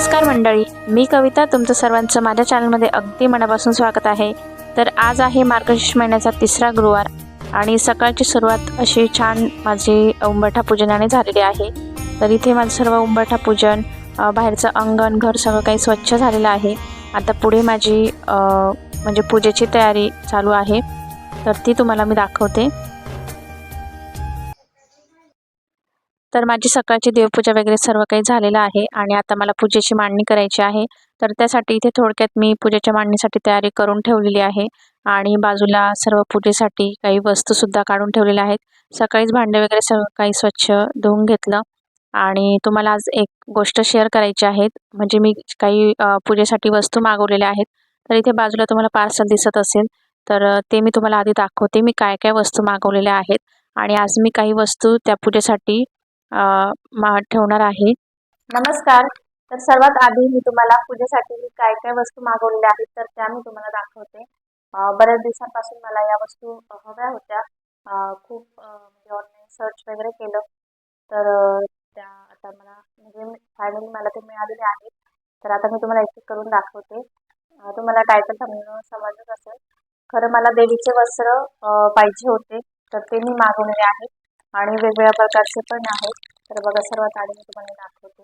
नमस्कार मंडळी मी कविता तुमचं सर्वांचं माझ्या चॅनलमध्ये अगदी मनापासून स्वागत आहे. तर आज आहे मार्गशीर्ष महिन्याचा तिसरा गुरुवार आणि सकाळची सुरुवात अशी छान माझी उंबरठा पूजनाने झालेली आहे. तर इथे माझं सर्व उंबरठा पूजन बाहेरचं अंगण घर सगळं काही स्वच्छ झालेलं आहे. आता पुढे माझी म्हणजे पूजेची तयारी चालू आहे. तर ती तुम्हाला मी दाखवते. तर माझी सकाळची देवपूजा वगैरे सर्व काही झालेलं आहे आणि आता मला पूजेची मांडणी करायची आहे. तर त्यासाठी इथे थोडक्यात मी पूजेच्या मांडणीसाठी तयारी करून ठेवलेली आहे आणि बाजूला सर्व पूजेसाठी काही वस्तूसुद्धा काढून ठेवलेल्या आहेत. सकाळीच भांडे वगैरे सर्व काही स्वच्छ धुवून घेतलं आणि तुम्हाला आज एक गोष्ट शेअर करायची आहेत म्हणजे मी काही पूजेसाठी वस्तू मागवलेल्या आहेत. तर इथे बाजूला तुम्हाला पार्सल दिसत असेल तर ते मी तुम्हाला आधी दाखवते मी काय काय वस्तू मागवलेल्या आहेत. आणि आज मी काही वस्तू त्या पूजेसाठी ठेवणार आहे. नमस्कार. तर सर्वात आधी मी तुम्हाला पूजेसाठी मी काय काय वस्तू मागवलेल्या आहेत तर त्या मी तुम्हाला दाखवते. बऱ्याच दिवसांपासून मला या वस्तू हव्या होत्या. खूप म्हणजे ऑनलाईन सर्च वगैरे केलं. तर त्या आता मला म्हणजे फायनली मला ते मिळालेले आहेत तर आता मी तुम्हाला एक एक करून दाखवते. तुम्हाला टायटल समजून समजत असेल. खरं मला देवीचे वस्त्र पाहिजे होते तर ते मी मागवलेले आहेत. आणि वेगवेगळ्या प्रकारचे पण आहेत. तर बघा सर्वात आधी मी तुम्हाला दाखवते.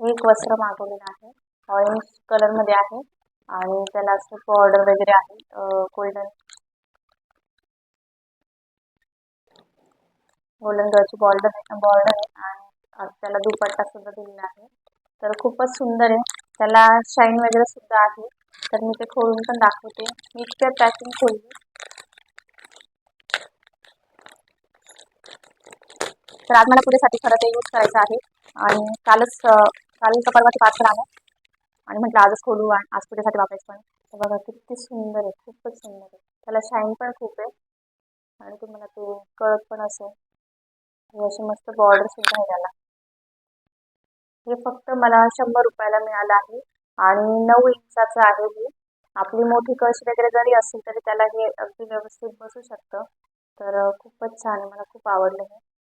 हे एक वस्त्र मागवलेलं आहे. ऑरेंज कलरमध्ये आहे. आणि त्याला असं बॉर्डर वगैरे आहे. गोल्डन गोल्डन कलरची बॉर्डर बॉर्डर आहे. आणि त्याला दुपट्टा सुद्धा दिलेला आहे. तर खूपच सुंदर आहे. त्याला शाईन वगैरे सुद्धा आहे. तर मी ते खोलून पण दाखवते. मी इतक्या पॅकिंग खोलली. तर आज मला पुढेसाठी खरं ते यूज करायचं आहे. आणि कालच काल का परवा ते आलं आणि म्हटलं आजच खोलू आणि आज पुढेसाठी वापरायचं पण. तर बघा किती सुंदर आहे खूपच सुंदर आहे. त्याला शाईन पण खूप आहे. आणि तुम्हाला ते कळत पण असेल. अशी मस्त बॉर्डर सुद्धा आहे त्याला. हे फक्त मला शंभर रुपयाला मिळालं आहे. आणि नऊ इंचाचं आहे हे. आपली मोठी कळशी वगैरे जरी असेल तरी त्याला हे अगदी व्यवस्थित बसू शकतं. तर खूपच छान आहे. मला खूप आवडलं हे.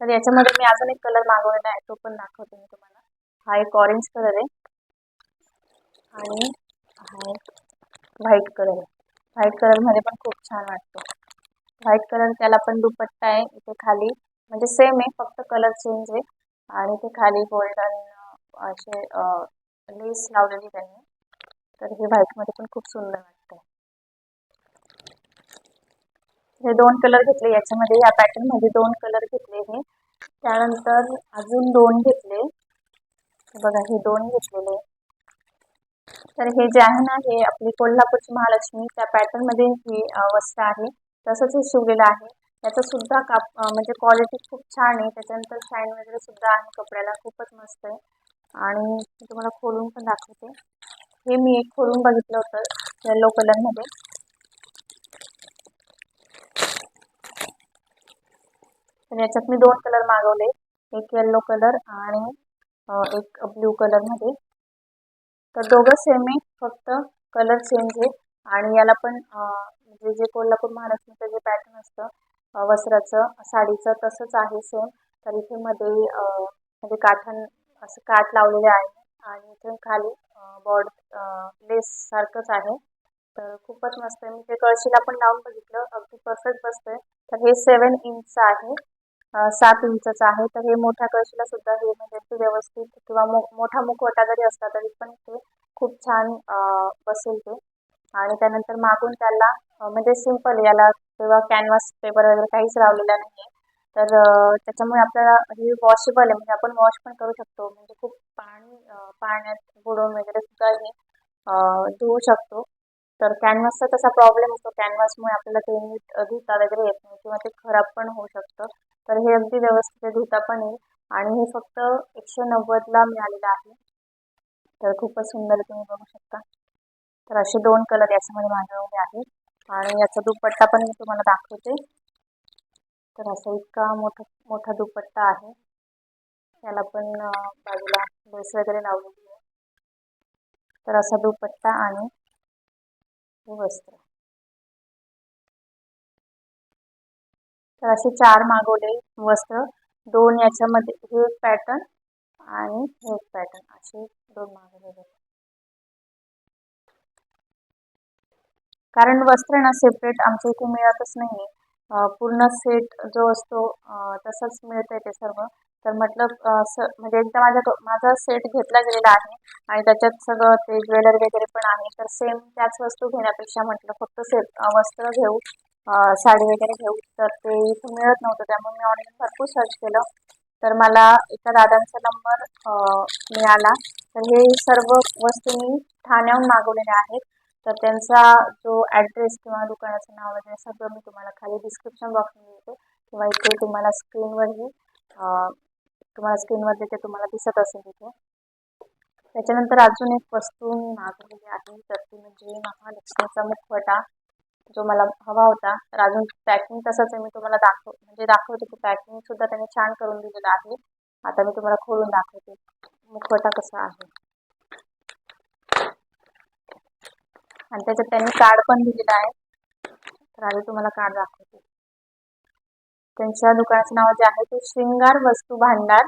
तर याच्यामध्ये मी अजून एक कलर मागवलेला आहे तो पण दाखवते मी तुम्हाला. हा एक ऑरेंज कलर आहे. आणि हा एक व्हाईट कलर आहे. व्हाईट कलरमध्ये पण खूप छान वाटतो. व्हाईट कलर त्याला पण दुपट्टा आहे इथे खाली. म्हणजे सेम आहे फक्त कलर चेंज आहे. आणि ते खाली गोल्डन असे लेस लावलेली त्यांनी. तर हे व्हाईटमध्ये पण खूप सुंदर वाटतं. हे दोन कलर घेतले याच्यामध्ये या पॅटर्नमध्ये दोन कलर घेतले हे. त्यानंतर अजून दोन घेतले. बघा हे दोन घेतलेले. तर हे जे आहे ना हे आपली कोल्हापूरची महालक्ष्मी त्या पॅटर्नमध्ये ही वस्त्र आहे. तसंच हे शिवलेलं आहे. त्याचं सुद्धा काप म्हणजे क्वालिटी खूप छान आहे. त्याच्यानंतर शाईन वगैरे सुद्धा आहे कपड्याला. खूपच मस्त आहे. आणि तुम्हाला खोलून पण दाखवते. हे मी एक खोलून बघितलं होतं येलो कलरमध्ये तर याच्यात मी दोन कलर मागवले. एक येल्लो कलर आणि एक ब्ल्यू कलरमध्ये तर दोघं सेम आहे फक्त कलर चेंज आहे. आणि याला पण जे म्हणजे जे कोल्हापूर महाराष्ट्राचं जे पॅटर्न असतं वस्त्राचं साडीचं तसंच आहे सेम तर इथे मध्ये म्हणजे काठान असं काठ लावलेले आहे. आणि इथे खाली बॉर्ड लेस सारखंच आहे. तर खूपच मस्त आहे. मी ते कळशीला पण लावून बघितलं. अगदी परफेक्ट बसतंय. तर हे सेवन इंच आहे. सात इंचचं आहे. तर हे मोठ्या कळशीला सुद्धा हे म्हणजे ते व्यवस्थित किंवा मो मोठा मुखवटा जरी असला तरी पण ते खूप छान बसेल ते. आणि त्यानंतर मागून त्याला म्हणजे सिंपल याला किंवा कॅनव्हास पेपर वगैरे काहीच लावलेला नाही आहे तर त्याच्यामुळे आपल्याला हे वॉशेबल आहे. म्हणजे आपण वॉश पण करू शकतो. म्हणजे खूप पाणी पाण्यात बुडवून वगैरे सुद्धा हे धुवू शकतो. तर कॅनव्हासचा तसा प्रॉब्लेम असतो. कॅनव्हासमुळे आपल्याला ते नीट धुता वगैरे येत नाही किंवा ते खराब पण होऊ शकतं. तर हे अगदी व्यवस्थित धुता पण येईल. आणि हे फक्त एकशे नव्वदला मिळालेलं आहे. तर खूपच सुंदर तुम्ही बघू शकता. तर असे दोन कलर याच्यामध्ये मागवले आहेत. आणि याचा दुपट्टा पण मी तुम्हाला दाखवते. तर असा इतका मोठा मोठा दुपट्टा आहे. त्याला पण बाजूला लेस वगैरे लावलेली आहे. तर असा दुपट्टा आणि हे वस्त्र. तर असे चार मागवले वस्त्र. दोन याच्यामध्ये हे एक पॅटर्न आणि हे एक पॅटर्न असे दोन मागवलेले कारण वस्त्र ना सेपरेट आमच्या इथे मिळतच नाही पूर्ण सेट जो असतो तसंच मिळतंय ते सर्व. तर म्हटलं म्हणजे एकदा माझा तो माझा सेट घेतला गेलेला आहे आणि त्याच्यात सगळं ते ज्वेलरी वगैरे पण आहे. तर सेम त्याच वस्तू घेण्यापेक्षा म्हटलं फक्त सेट वस्त्र घेऊ. साडी वगैरे घेऊ तर ते इथे मिळत नव्हतं. त्यामुळे मी ऑनलाईन भरपूर सर्च केलं. तर मला एका दादांचा नंबर मिळाला. तर हे सर्व वस्तू मी ठाण्याहून मागवलेल्या आहेत. तर त्यांचा जो ॲड्रेस किंवा दुकानाचं नाव वगैरे सगळं मी तुम्हाला खाली डिस्क्रिप्शन बॉक्समध्ये देते. किंवा इथे तुम्हाला स्क्रीनवरही तुम्हाला स्क्रीनवर ते तुम्हाला दिसत असेल तिथे त्याच्यानंतर अजून एक वस्तू मी मागवलेली आहे. तर ती म्हणजे महालक्ष्मीचा मुखवटा. जो मला हवा होता. तर अजून पॅकिंग तसंच आहे. मी तुम्हाला दाखव म्हणजे दाखवते की पॅकिंग सुद्धा त्यांनी छान करून दिलेलं आहे. आता मी तुम्हाला खोलून दाखवते. मुखवटा कसा आहे. आणि त्याच्यात त्यांनी कार्ड पण दिलेलं आहे. तर आधी तुम्हाला कार्ड दाखवते. त्यांच्या दुकानाचं नाव जे आहे ते श्रृंगार वस्तू भांडार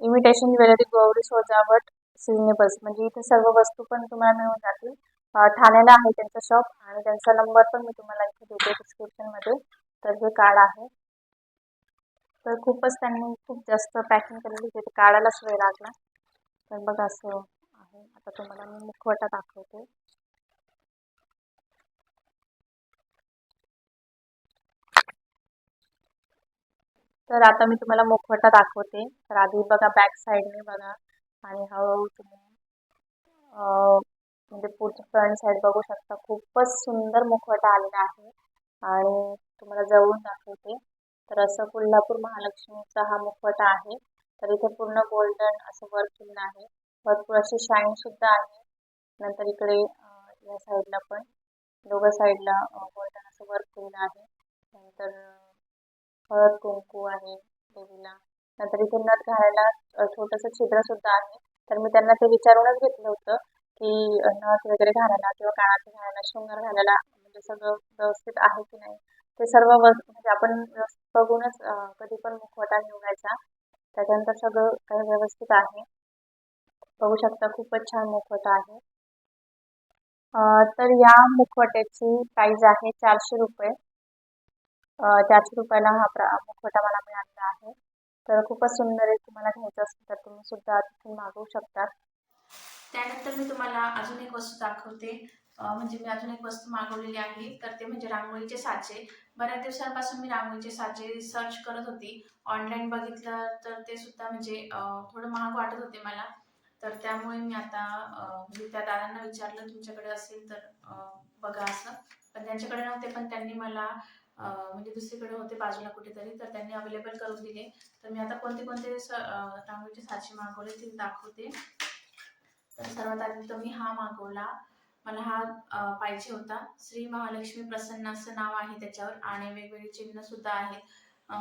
इमिटेशन ज्वेलरी गौरी सजावट सिजनेबल्स म्हणजे इथे सर्व वस्तू पण तुम्हाला मिळून जातील. ठाण्याला आहे त्यांचं शॉप आणि त्यांचा नंबर पण मी तुम्हाला इथे देते डिस्क्रिप्शनमध्ये तर हे कार्ड आहे. तर खूपच त्यांनी खूप जास्त पॅकिंग केलेली तिथे काढायलाच वेळ लागला. तर बघा असं आहे. आता तुम्हाला मी मुखवटा दाखवते. तर आता मी तुम्हाला मुखवटा दाखवते. तर आधी बघा बॅक साईडने बघा. आणि हळूहळू तुम्ही म्हणजे पुढची फ्रंट साईड बघू शकता खूपच सुंदर मुखवटा आलेला आहे. आणि तुम्हाला जवळून दाखवते. तर असं कोल्हापूर महालक्ष्मीचा हा मुखवटा आहे. तर इथे पूर्ण गोल्डन असं वर्क केलेलं आहे. भरपूर अशी शाईन सुद्धा आहे. नंतर इकडे या साईडला पण दोघं साईडला गोल्डन असं वर्क केलेलं आहे. नंतर हळद कुंकू आहे देवीला. नंतर इथे नथ घालायला छोटंसं छिद्र सुद्धा आहे. तर मी त्यांना ते विचारूनच घेतलं होतं. की नथ वगैरे घालायला किंवा कानाचे घालायला शृंगार घालायला म्हणजे सगळं व्यवस्थित आहे की नाही? ते सर्व म्हणजे आपण बघूनच कधी पण मुखवटा निवडायचा त्याच्यानंतर सगळं काही व्यवस्थित आहे. बघू शकता खूपच छान मुखवटा आहे. तर या मुखवट्याची प्राईज आहे चारशे रुपये. चारशे रुपयाला हा प्रा मुखवटा मला मिळालेला आहे. तर खूपच सुंदर आहे. तुम्हाला घ्यायचं असेल तर तुम्ही सुद्धा तिथून मागवू शकतात त्यानंतर मी तुम्हाला अजून एक वस्तू दाखवते. म्हणजे मी अजून एक वस्तू मागवलेली आहे. तर ते म्हणजे रांगोळीचे साचे. बऱ्याच दिवसांपासून मी रांगोळीचे साचे सर्च करत होती. ऑनलाईन बघितलं तर ते सुद्धा म्हणजे थोडं महाग वाटत होते मला. तर त्यामुळे मी आता म्हणजे त्या दादांना विचारलं तुमच्याकडे असेल तर बघा असं. पण त्यांच्याकडे नव्हते पण त्यांनी मला म्हणजे दुसरीकडे होते बाजूला कुठेतरी. तर त्यांनी अवेलेबल करून दिले. तर मी आता कोणते कोणते स- रांगोळीचे साचे मागवले ते दाखवते. तर सर्वात आधी तर मी हा मागवला. मला हा पाहिजे होता. श्री महालक्ष्मी प्रसन्न असं नाव आहे त्याच्यावर आणि वेगवेगळे चिन्ह सुद्धा आहेत.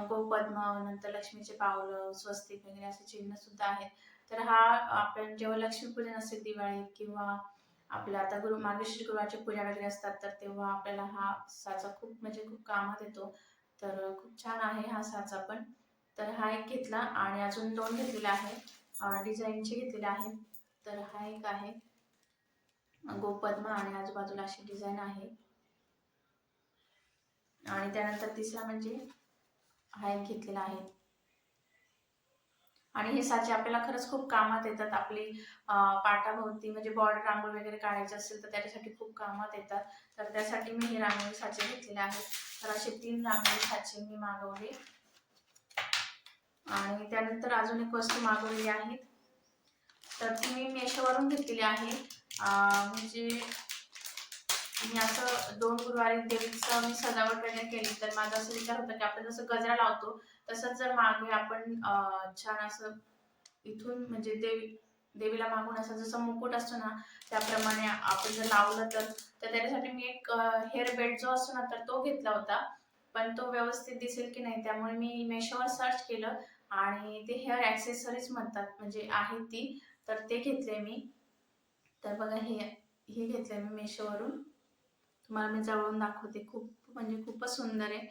गोपद्म नंतर लक्ष्मीचे पावलं स्वस्तिक वगैरे असे चिन्ह सुद्धा आहेत. तर हा आपण जेव्हा लक्ष्मीपूजन असेल दिवाळीत किंवा आपल्या आता गुरु मार्गशीर्ष गुरुवारची पूजा वगैरे असतात तर तेव्हा आपल्याला हा साचा खूप म्हणजे खूप कामात येतो. तर खूप छान आहे हा साचा पण. तर हा एक घेतला आणि अजून दोन घेतलेला आहे डिझाईनचे घेतलेले आहेत. तर हा एक आहे. गोपद्मा आणि आजूबाजूला अशी डिझाईन आहे. आणि त्यानंतर तिसरा म्हणजे हा एक घेतलेला आहे. आणि हे साचे आपल्याला खरंच खूप कामात येतात. आपली पाटाभोवती म्हणजे बॉर्डर रांगोळी वगैरे काढायची असेल तर त्याच्यासाठी खूप कामात येतात. तर त्यासाठी मी हे रांगोळी साचे घेतलेले आहेत. तर असे तीन रांगोळी साचे मी मागवले. आणि त्यानंतर अजून एक वस्तू मागवलेली आहेत. तर ती मी मेशोवरून घेतलेली आहे. म्हणजे मी असं दोन गुरुवारी देवीचं मी सजावट वगैरे केली. तर माझा असं विचार होता की आपण जसं गजरा लावतो तसंच जर मागे आपण छान असं इथून म्हणजे देवी देवीला मागून असं जसं मुकुट असतो ना त्याप्रमाणे आपण जर लावलं तर तर त्याच्यासाठी मी एक हेअर बेल्ट जो असतो ना तर तो घेतला होता. पण तो व्यवस्थित दिसेल की नाही त्यामुळे मी मेशोवर सर्च केलं आणि ते हेअर ॲक्सेसरीज म्हणतात म्हणजे आहे ती. तर ते घेतले मी. तर बघा हे हे घेतले मी मेशोवरून. तुम्हाला मी जवळून दाखवते. खूप म्हणजे खूपच सुंदर आहे.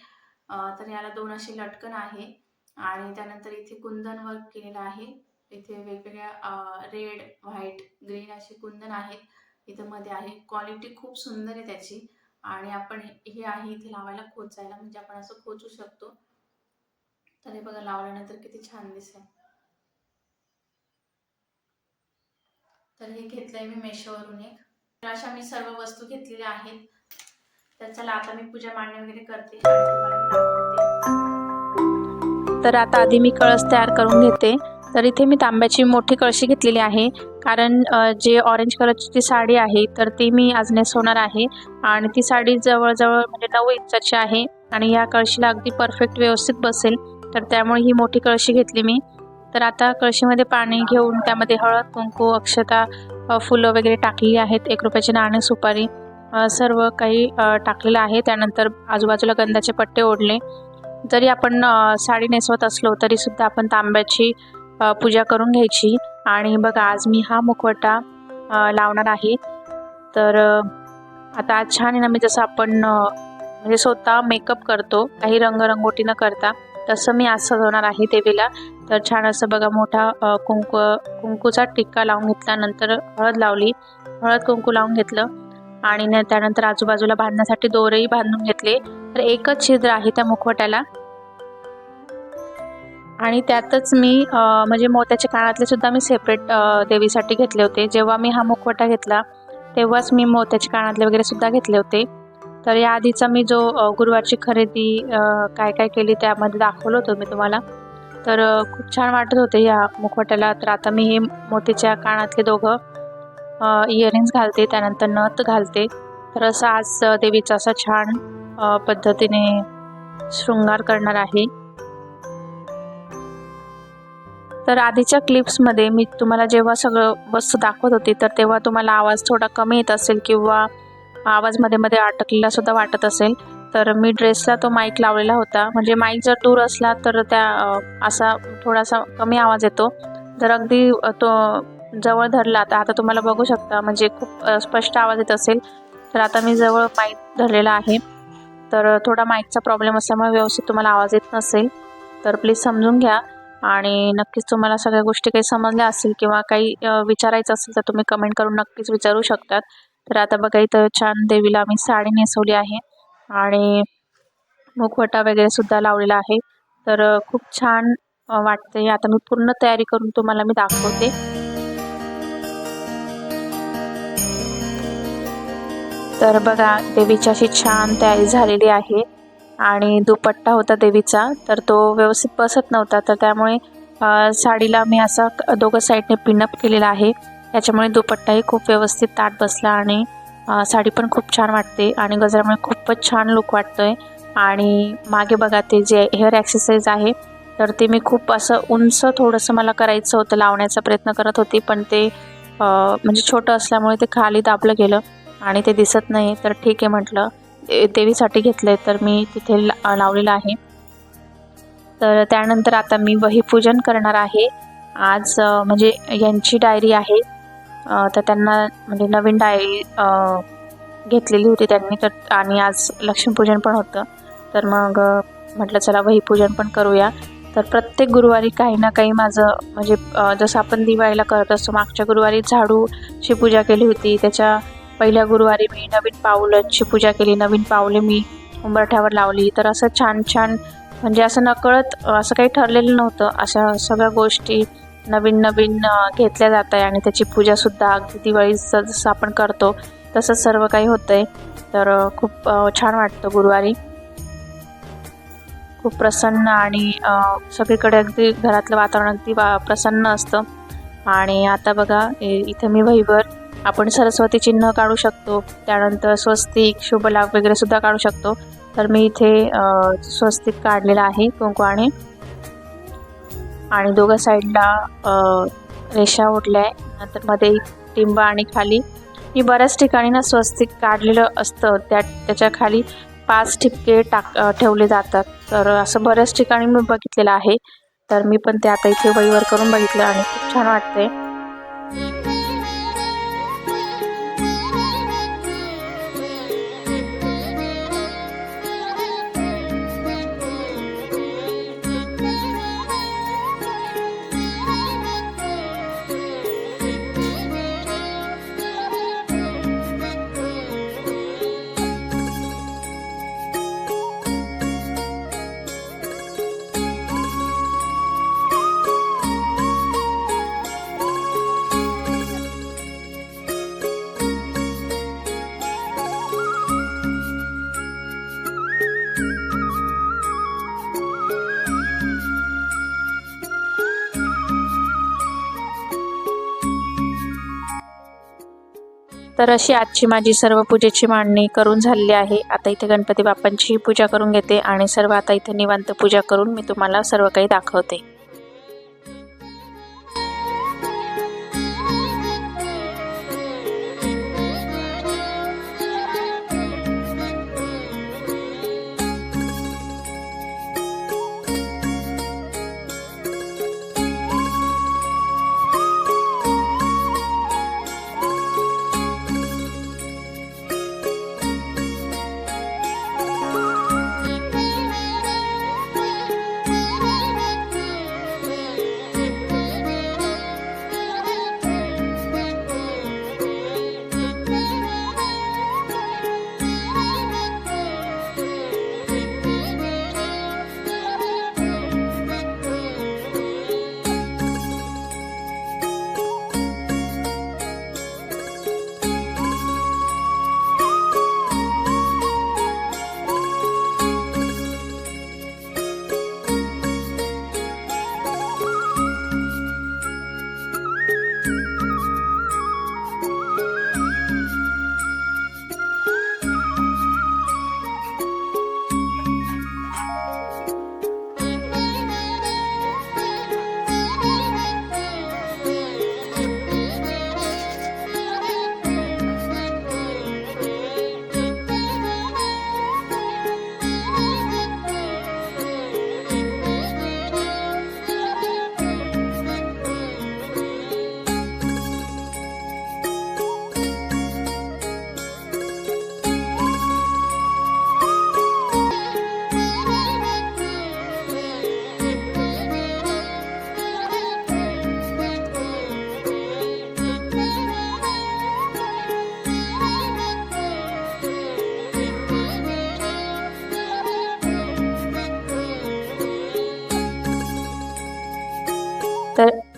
तर याला दोन अशी लटकन आहे. आणि त्यानंतर इथे कुंदन वर्क केलेलं आहे. इथे वेगवेगळ्या रेड व्हाईट ग्रीन असे कुंदन आहेत. इथं मध्ये आहे. क्वालिटी खूप सुंदर आहे त्याची. आणि आपण हे आहे इथे लावायला खोचायला. म्हणजे आपण असं खोचू शकतो. तर हे बघा लावल्यानंतर किती छान दिसेल तर हे घेतलंय मी मेशोवरून एक. तर अशा मी सर्व वस्तू घेतलेल्या आहेत. तर चला आता मी पूजा मांडणी वगैरे करते. तर आता आधी मी कळस तयार करून घेते. तर इथे मी तांब्याची मोठी कळशी घेतलेली आहे. कारण जे ऑरेंज कलरची ती साडी आहे तर ती मी आज नेसवणार आहे. आणि ती साडी जवळजवळ म्हणजे नऊ इंचाची आहे. आणि या कळशीला अगदी परफेक्ट व्यवस्थित बसेल. तर त्यामुळे ही मोठी कळशी घेतली मी. तर आता कळशीमध्ये पाणी घेऊन त्यामध्ये हळद कुंकू अक्षता फुलं वगैरे टाकलेली आहेत. एक रुपयाचे नाणे सुपारी सर्व काही टाकलेलं आहे. त्यानंतर आजूबाजूला गंधाचे पट्टे ओढले. जरी आपण साडी नेसवत असलो तरीसुद्धा आपण तांब्याची पूजा करून घ्यायची. आणि बघा आज मी हा मुखवटा लावणार आहे. तर आता आज छान आहे ना मी जसं आपण म्हणजे स्वतः मेकअप करतो काही रंगरंगोटी न करता. तसं मी आज सजवणार आहे देवीला. तर छान असं बघा मोठा कुंकू कुंकूचा टिक्का लावून घेतला नंतर हळद लावली. हळद कुंकू लावून घेतलं. आणि न- त्यानंतर आजूबाजूला बांधण्यासाठी दोरेही बांधून घेतले. तर एकच छिद्र आहे त्या मुखवट्याला. आणि त्यातच मी म्हणजे मोत्याच्या कानातले सुद्धा मी सेपरेट देवीसाठी घेतले होते. जेव्हा मी हा मुखवटा घेतला तेव्हाच मी मोत्याच्या कानातले वगैरे सुद्धा घेतले होते. तर या आधीचा मी जो गुरुवारची खरेदी काय काय केली त्यामध्ये दाखवलं होतं मी तुम्हाला. तर खूप छान वाटत होते या मुखवट्याला. तर आता मी हे मोतीच्या कानातले दोघं इयरिंग्स घालते त्यानंतर नथ घालते. तर असं आज देवीचा असा छान पद्धतीने शृंगार करणार आहे. तर आधीच्या क्लिप्समध्ये मी तुम्हाला जेव्हा सगळं वस्तू दाखवत होती तर तेव्हा तुम्हाला आवाज थोडा कमी येत असेल किंवा आवाजमध्ये मध्ये अटकलेला सुद्धा वाटत असेल. तर मी ड्रेसला तो माईक लावलेला होता. म्हणजे माईक जर दूर असला तर त्या असा थोडासा कमी आवाज येतो. जर अगदी तो जवळ धरला तर आता तुम्हाला बघू शकता. म्हणजे खूप स्पष्ट आवाज येत असेल. तर आता मी जवळ माईक धरलेला आहे. तर थोडा माईकचा प्रॉब्लेम असल्यामुळे व्यवस्थित तुम्हाला आवाज येत नसेल. तर प्लीज समजून घ्या. आणि नक्कीच तुम्हाला सगळ्या गोष्टी काही समजल्या असतील किंवा काही विचारायचं असेल तर तुम्ही कमेंट करून नक्कीच विचारू शकतात. तर आता बघा इथं छान देवीला आम्ही साडी नेसवली आहे आणि मुखवटा वगैरे सुद्धा लावलेला आहे. तर खूप छान वाटते आता मी पूर्ण तयारी करून तुम्हाला मी दाखवते. तर बघा देवीची अशी छान तयारी झालेली आहे आणि दुपट्टा होता देवीचा तर तो व्यवस्थित बसत नव्हता. तर त्यामुळे साडीला मी असा दोघं साईडने पिनअप केलेला आहे. त्याच्यामुळे दुपट्टाही खूप व्यवस्थित ताट बसला आणि साडी पण खूप छान वाटते आणि गजरामुळे खूपच छान लुक वाटतोय. आणि मागे बघा ते जे हेअर ॲक्सेसरीज आहे तर ते मी खूप असं उंच थोडंसं मला करायचं होतं लावण्याचा प्रयत्न करत होती पण ते म्हणजे छोटं असल्यामुळे ते खाली दाबलं गेलं आणि ते दिसत नाही. तर ठीक आहे म्हटलं देवीसाठी देवीसाठी आहे तर मी तिथे ला लावलेलं आहे. तर त्यानंतर आता मी वहीपूजन करणार आहे. आज म्हणजे यांची डायरी आहे. तर त्यांना म्हणजे नवीन डायरी घेतलेली होती त्यांनी. तर आणि आज लक्ष्मीपूजन पण होतं. तर मग म्हटलं चला वहीपूजन पण करूया. तर प्रत्येक गुरुवारी काही ना काही माझं म्हणजे जसं आपण दिवाळीला करत असतो मागच्या गुरुवारी झाडूची पूजा केली होती. त्याच्या पहिल्या गुरुवारी मी नवीन पावलांची पूजा केली. नवीन पावले मी उंबरठ्यावर लावली. तर असं छान छान म्हणजे असं नकळत असं काही ठरलेलं नव्हतं. अशा सगळ्या गोष्टी नवीन नवीन घेतल्या जात आहे आणि त्याची पूजासुद्धा अगदी दिवाळीचं जसं आपण करतो तसंच सर्व काही होतं आहे तर खूप छान वाटतं गुरुवारी. खूप प्रसन्न आणि सगळीकडे अगदी घरातलं वातावरण अगदी वा प्रसन्न असतं. आणि आता बघा इथे मी वहीवर आपण सरस्वती चिन्ह काढू शकतो. त्यानंतर स्वस्तिक शुभलाभ वगैरे सुद्धा काढू शकतो. तर मी इथे स्वस्तिक काढलेला आहे कुंकू आणि आणि दोघं साईडला रेषा ओढल्या. आहे नंतर मध्ये एक टिंब आणि खाली. मी बऱ्याच ठिकाणी ना स्वस्तिक काढलेलं असतं. त्या त्याच्याखाली पाच ठिपके टाक ठेवले जातात. तर असं बऱ्याच ठिकाणी मी बघितलेलं आहे. तर मी पण ते आता इथे वहीवर करून बघितलं आणि खूप छान वाटतंय. तर अशी आजची माझी सर्व पूजेची मांडणी करून झालेली आहे. आता इथे गणपती बाप्पांची पूजा करून घेते आणि सर्व आता इथे निवांत पूजा करून मी तुम्हाला सर्व काही दाखवते.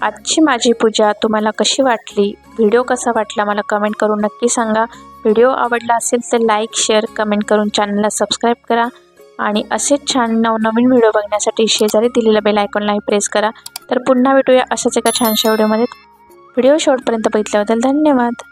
आजची माझी पूजा तुम्हाला कशी वाटली? व्हिडिओ कसा वाटला? मला कमेंट करून नक्की सांगा. व्हिडिओ आवडला असेल तर लाईक शेअर कमेंट करून चॅनलला सबस्क्राईब करा. आणि असेच छान नवनवीन व्हिडिओ बघण्यासाठी शेजारी दिलेल्या बेल आयकॉनलाही प्रेस करा. तर पुन्हा भेटूया अशाच एका छानशा व्हिडिओमध्ये व्हिडिओ शेवटपर्यंत बघितल्याबद्दल धन्यवाद.